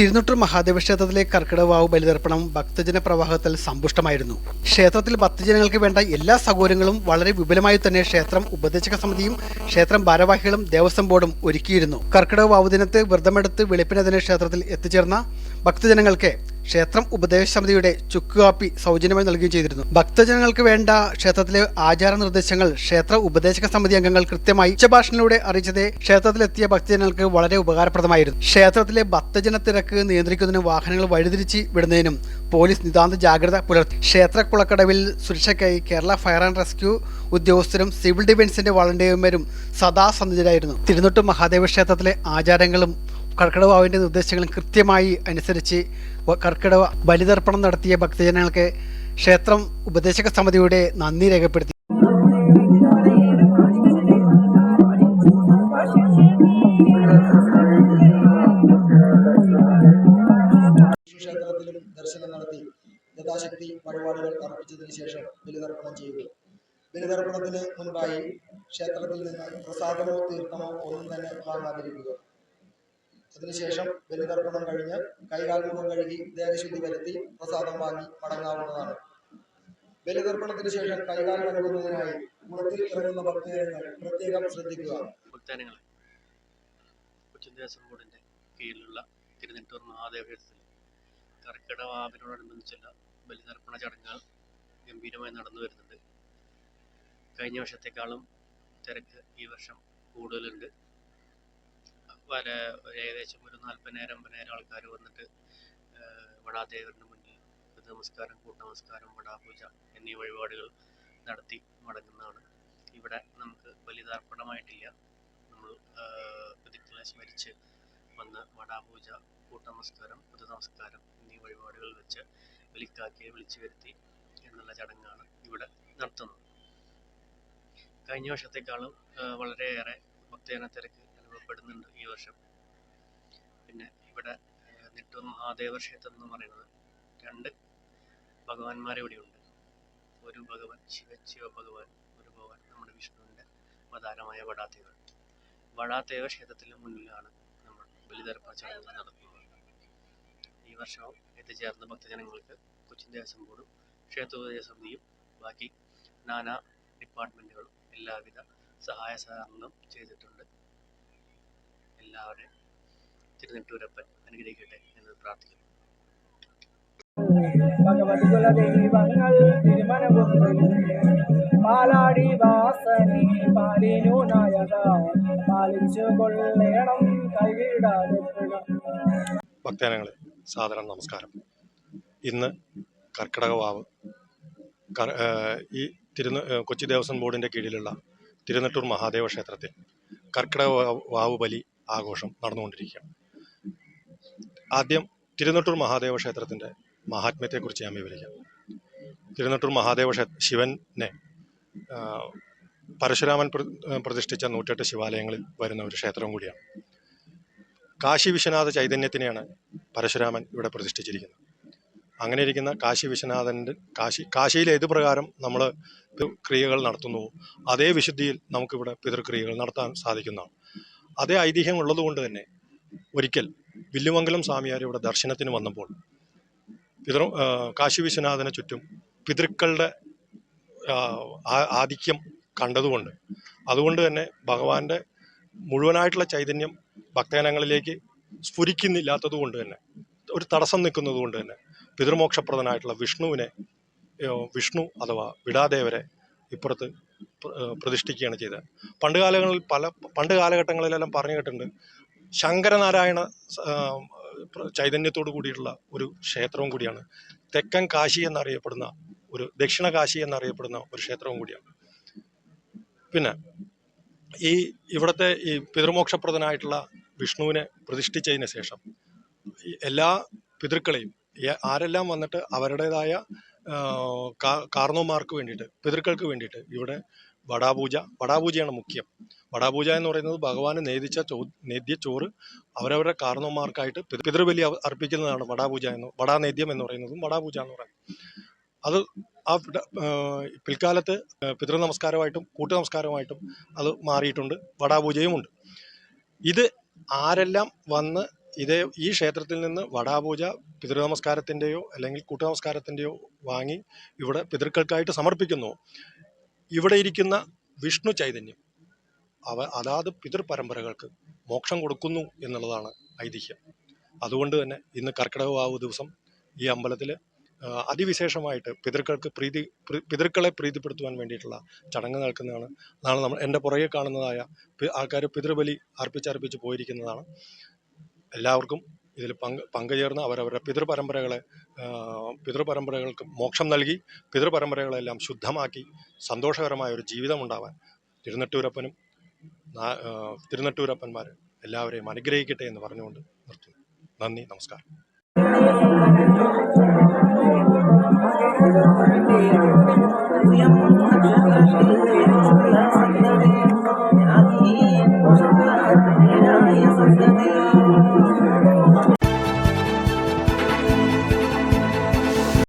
തിരുനൂറ്റൂർ മഹാദേവ ക്ഷേത്രത്തിലെ കർക്കിടവാവ് ബലിതർപ്പണം ഭക്തജന പ്രവാഹത്തിൽ സമ്പുഷ്ടമായിരുന്നു. ക്ഷേത്രത്തിൽ ഭക്തജനങ്ങൾക്ക് വേണ്ട എല്ലാ സൗകര്യങ്ങളും വളരെ വിപുലമായി തന്നെ ക്ഷേത്രം ഉപദേശക സമിതിയും ക്ഷേത്രം ഭാരവാഹികളും ദേവസ്വം ബോർഡും ഒരുക്കിയിരുന്നു. കർക്കിടവാവ് ദിനത്തെ വ്രതമെടുത്ത് വെളുപ്പിനതിന് ക്ഷേത്രത്തിൽ എത്തിച്ചേർന്ന ഭക്തജനങ്ങൾക്ക് ക്ഷേത്രം ഉപദേശ സമിതിയുടെ ചുക്കുകാപ്പി സൗജന്യമായി നൽകുകയും ചെയ്തിരുന്നു. ഭക്തജനങ്ങൾക്ക് വേണ്ട ക്ഷേത്രത്തിലെ ആചാര നിർദ്ദേശങ്ങൾ ക്ഷേത്ര ഉപദേശക സമിതി അംഗങ്ങൾ കൃത്യമായി ഉച്ചഭാഷണിലൂടെ അറിയിച്ചത് ക്ഷേത്രത്തിലെത്തിയ ഭക്തജനങ്ങൾക്ക് വളരെ ഉപകാരപ്രദമായിരുന്നു. ക്ഷേത്രത്തിലെ ഭക്തജന തിരക്ക് നിയന്ത്രിക്കുന്നതിനും വാഹനങ്ങൾ വഴിതിരിച്ച് വിടുന്നതിനും പോലീസ് നിതാന്ത ജാഗ്രത പുലർത്തി. ക്ഷേത്ര കുളക്കടവിൽ സുരക്ഷയ്ക്കായി കേരള ഫയർ ആൻഡ് റെസ്ക്യൂ ഉദ്യോഗസ്ഥരും സിവിൽ ഡിഫൻസിന്റെ വളണ്ടിയർമാരും സദാ സന്നിധരായിരുന്നു തിരുനൊട്ട് മഹാദേവ ക്ഷേത്രത്തിലെ ആചാരങ്ങളും കർക്കിടവാവിന്റെ നിർദ്ദേശങ്ങളും കൃത്യമായി അനുസരിച്ച് കർക്കിടക ബലിതർപ്പണം നടത്തിയ ഭക്തജനങ്ങൾക്ക് ക്ഷേത്രം ഉപദേശക സമിതിയുടെ നന്ദി രേഖപ്പെടുത്തി. ദർശനം നടത്തി വഴിപാടുകൾ അർപ്പിച്ചതിന് ശേഷം ബലിതർപ്പണം ചെയ്തു ബലിതർപ്പണത്തിന് മുൻപായി ക്ഷേത്രത്തിൽ നിന്ന് പ്രസാദമോ തീർത്ഥമോ ഒന്നും തന്നെ വാങ്ങാതിരിക്കുക. അതിനുശേഷം ബലിതർപ്പണം കഴിഞ്ഞ് കൈകാൽ കഴുകി ദേഹശുദ്ധി വരുത്തി പ്രസാദം വാങ്ങി മടങ്ങാവുന്നതാണ്. ബലിതർപ്പണത്തിന് ശേഷം കൈകാൽ കഴുകുന്നതിനായി കുളത്തിൽ ഇറങ്ങുന്ന ഭക്തജനങ്ങൾ പ്രത്യേകം ശ്രദ്ധിക്കുക. കീഴിലുള്ള തിരുനെട്ടൂർ മഹാദേവത്തിൽ കർക്കിടവാവിനോടനുബന്ധിച്ചുള്ള ബലിതർപ്പണ ചടങ്ങുകൾ ഗംഭീരമായി നടന്നു വരുന്നുണ്ട്. കഴിഞ്ഞ വർഷത്തെക്കാളും തിരക്ക് ഈ വർഷം കൂടുതലുണ്ട്. പല ഏകദേശം ഒരു നാൽപ്പതിനായിരം അമ്പതിനായിരം ആൾക്കാർ വന്നിട്ട് വടാദേവറിന് മുന്നിൽ നമസ്കാരം കൂട്ട നമസ്കാരം വടാപൂജ എന്നീ വഴിപാടുകൾ നടത്തി മടങ്ങുന്നതാണ്. ഇവിടെ നമുക്ക് ബലിതർപ്പണമായിട്ടില്ല. നമ്മൾ പിതൃക്കളെ സ്മരിച്ച് വന്ന് വടാപൂജ കൂട്ടനമസ്കാരം കൂട്ട നമസ്കാരം എന്നീ വഴിപാടുകൾ വെച്ച് വിളിക്കാക്കിയെ വിളിച്ചു വരുത്തി എന്നുള്ള ചടങ്ങാണ് ഇവിടെ നടത്തുന്നത്. കഴിഞ്ഞ വർഷത്തെക്കാളും വളരെയേറെ ഭക്തജന തിരക്ക് അനുഭവപ്പെടുന്നുണ്ട് ഈ വർഷം. പിന്നെ ഇവിടെ നെട്ടൂർ മഹാദേവ ക്ഷേത്രം എന്ന് പറയുന്നത് രണ്ട് ഭഗവാന്മാർ ഇവിടെയുണ്ട് ഒരു ഭഗവാൻ ശിവ ശിവ ഭഗവാൻ ഒരു ഭഗവാൻ നമ്മുടെ വിഷ്ണുവിന്റെ അവതാരമായ വടാദേവൻ. വടാദേവ ക്ഷേത്രത്തിന് മുന്നിലാണ് നമ്മൾ ബലിതർപ്പണ ചടങ്ങ് നടത്തുന്നത്. ഈ വർഷവും എത്തിച്ചേർന്ന ഭക്തജനങ്ങൾക്ക് കൊച്ചിൻ ദേവസ്വം ബോർഡും ക്ഷേത്രോപദേശ സമിതിയും ബാക്കി നാനാ ഡിപ്പാർട്ട്മെന്റുകളും എല്ലാവിധ സഹായ സഹകരണങ്ങളും ചെയ്തിട്ടുണ്ട്. എല്ലാവരെയും തിരുനെട്ടൂരപ്പൻ അനുഗ്രഹിക്കട്ടെ എന്ന് പ്രാർത്ഥിക്കുന്നു. ഭഗവതി കുലദൈവങ്ങൾ തിരുമനപുത്രൻ പാലാടി വാസനി പാലിനു നായക പാലിച്ചു കൊള്ളേണം കൈവിടാതെ ഭക്തജനങ്ങളെ സാദരം നമസ്കാരം. ഇന്ന് കർക്കിടക വാവ് ഈ തിരുന കൊച്ചി ദേവസ്വം ബോർഡിന്റെ കീഴിലുള്ള തിരുനെട്ടൂർ മഹാദേവ ക്ഷേത്രത്തിൽ കർക്കിടക വാവ് ബലി ആഘോഷം നടന്നുകൊണ്ടിരിക്കുകയാണ്. ആദ്യം തിരുനെട്ടൂർ മഹാദേവ ക്ഷേത്രത്തിന്റെ മഹാത്മ്യത്തെക്കുറിച്ച് ഞാൻ വിവരിക്കാം. തിരുനെട്ടൂർ മഹാദേവ ക്ഷേത്ര ശിവനെ പരശുരാമൻ പ്രതിഷ്ഠിച്ച നൂറ്റെട്ട് ശിവാലയങ്ങളിൽ വരുന്ന ഒരു ക്ഷേത്രം കൂടിയാണ്. കാശി വിശ്വനാഥ ചൈതന്യത്തിനെയാണ് പരശുരാമൻ ഇവിടെ പ്രതിഷ്ഠിച്ചിരിക്കുന്നത്. അങ്ങനെ ഇരിക്കുന്ന കാശി വിശ്വനാഥന്റെ കാശി കാശിയിൽ ഏത് പ്രകാരം നമ്മൾ ക്രിയകൾ നടത്തുന്നു അതേ വിശുദ്ധിയിൽ നമുക്കിവിടെ പിതൃക്രിയകൾ നടത്താൻ സാധിക്കുന്നതാണ്. അതേ ഐതിഹ്യം ഉള്ളതുകൊണ്ട് തന്നെ ഒരിക്കൽ വില്ലുമംഗലം സ്വാമിയാർ ഇവിടെ ദർശനത്തിന് വന്നപ്പോൾ പിതൃ കാശി വിശ്വനാഥന് ചുറ്റും പിതൃക്കളുടെ ആധിക്യം കണ്ടതുകൊണ്ട് അതുകൊണ്ട് തന്നെ ഭഗവാന്റെ മുഴുവനായിട്ടുള്ള ചൈതന്യം ഭക്തജനങ്ങളിലേക്ക് സ്ഫുരിക്കുന്നില്ലാത്തത് കൊണ്ട് തന്നെ ഒരു തടസ്സം നിൽക്കുന്നത് കൊണ്ട് തന്നെ പിതൃമോക്ഷപ്രദനായിട്ടുള്ള വിഷ്ണുവിനെ വിഷ്ണു അഥവാ വിടാദേവരെ ഇപ്പുറത്ത് പ്ര- പ്രതിഷ്ഠിക്കുകയാണ് ചെയ്തത്. പണ്ട് കാലങ്ങളിൽ പല പണ്ട് കാലഘട്ടങ്ങളിലെല്ലാം പറഞ്ഞു കേട്ടിട്ടുണ്ട്. ശങ്കരനാരായണ ചൈതന്യത്തോടു കൂടിയിട്ടുള്ള ഒരു ക്ഷേത്രവും കൂടിയാണ്. തെക്കൻ കാശി എന്നറിയപ്പെടുന്ന ഒരു ദക്ഷിണ കാശി എന്നറിയപ്പെടുന്ന ഒരു ക്ഷേത്രവും കൂടിയാണ്. പിന്നെ ഈ ഇവിടുത്തെ ഈ പിതൃമോക്ഷപ്രദനായിട്ടുള്ള വിഷ്ണുവിനെ പ്രതിഷ്ഠിച്ചതിന് ശേഷം എല്ലാ പിതൃക്കളെയും ആരെല്ലാം വന്നിട്ട് അവരുടേതായ ആ, കാ- കാർന്നോമാർക്ക് വേണ്ടിയിട്ട് പിതൃക്കൾക്ക് വേണ്ടിയിട്ട് ഇവിടെ വടാപൂജ വടാപൂജയാണ് മുഖ്യം. വടാപൂജ എന്ന് പറയുന്നത് ഭഗവാന് നേദിച്ച ചോ നേദ്യ ചോറ് അവരവരുടെ കാർണോമാർക്കായിട്ട് പിതൃ- പിതൃബലി അർ- അർപ്പിക്കുന്നതാണ് വടാപൂജ എന്ന് വടാനേദ്യം എന്ന് പറയുന്നതും വടാപൂജ എന്ന് പറയുന്നത്. അത് ആ പിൽക്കാലത്ത് പിതൃ നമസ്കാരമായിട്ടും കൂട്ടു നമസ്കാരമായിട്ടും അത് മാറിയിട്ടുണ്ട് വടാപൂജയും ഉണ്ട് ഇത് ആരെല്ലാം വന്ന് ഇതേ ഈ ക്ഷേത്രത്തിൽ നിന്ന് വടാപൂജ പിതൃനമസ്കാരത്തിന്റെയോ അല്ലെങ്കിൽ കൂട്ടനമസ്കാരത്തിന്റെയോ വാങ്ങി ഇവിടെ പിതൃക്കൾക്കായിട്ട് സമർപ്പിക്കുന്നു. ഇവിടെ ഇരിക്കുന്ന വിഷ്ണു ചൈതന്യം അവ അതാത് പിതൃപരമ്പരകൾക്ക് മോക്ഷം കൊടുക്കുന്നു എന്നുള്ളതാണ് ഐതിഹ്യം. അതുകൊണ്ട് തന്നെ ഇന്ന് കർക്കിടക വാവ് ദിവസം ഈ അമ്പലത്തിൽ അതിവിശേഷമായിട്ട് പിതൃക്കൾക്ക് പ്രീതി പിതൃക്കളെ പ്രീതിപ്പെടുത്തുവാൻ വേണ്ടിയിട്ടുള്ള ചടങ്ങ് നടക്കുന്നതാണ്. അതാണ് നമ്മൾ എന്റെ പുറകെ കാണുന്നതായ ആൾക്കാർ പിതൃബലി അർപ്പിച്ചർപ്പിച്ച് പോയിരിക്കുന്നതാണ്. എല്ലാവർക്കും ഇതിൽ പങ്ക് പങ്കുചേർന്ന് അവരവരുടെ പിതൃപരമ്പരകളെ പിതൃപരമ്പരകൾക്ക് മോക്ഷം നൽകി പിതൃപരമ്പരകളെല്ലാം ശുദ്ധമാക്കി സന്തോഷകരമായ ഒരു ജീവിതം ഉണ്ടാവാൻ തിരുനെട്ടൂരപ്പനും തിരുനെട്ടൂരപ്പന്മാർ എല്ലാവരെയും അനുഗ്രഹിക്കട്ടെ എന്ന് പറഞ്ഞുകൊണ്ട് നിർത്തുന്നു. നന്ദി നമസ്കാരം.